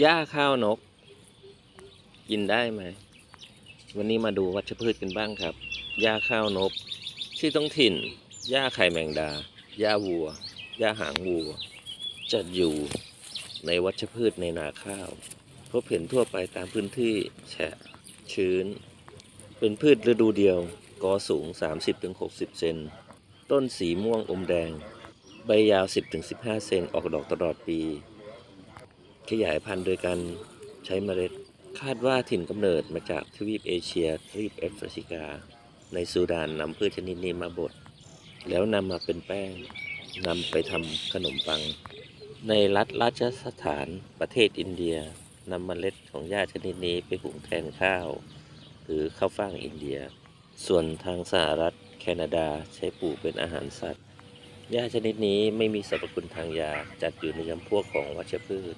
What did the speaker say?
หญ้าข้าวนก กินได้ไหม วันนี้มาดูวัชพืชกันบ้างครับหญ้าข้าวนกที่ต้องถิ่นหญ้าไข่แมงดาหญ้าวัวหญ้าหางวัวจัดอยู่ในวัชพืชในนาข้าว พบเห็นทั่วไปตามพื้นที่แฉะชื้น เป็นพืชฤดูเดียวกอสูง 30-60 เซน ต้นสีม่วงอมแดง ใบยาว 10-15 เซน ออกดอกตลอดปี ขยายพันธุ์โดยการใช้เมล็ด คาดว่าถิ่นกำเนิดมาจากทวีปเอเชียทวีปแอฟริกา ในซูดานนำพืชชนิดนี้มาบดแล้วนำมาเป็นแป้งนำไปทำขนมปัง ในรัฐราชสถานประเทศอินเดียนำเมล็ดของหญ้าชนิดนี้ไปหุงแทนข้าว หรือข้าวฟ่างอินเดีย ส่วนทางสหรัฐแคนาดาใช้ปลูกเป็นอาหารสัตว์หญ้าชนิดนี้ไม่มีสรรพคุณทางยาจัดอยู่ในจำพวกของวัชพืช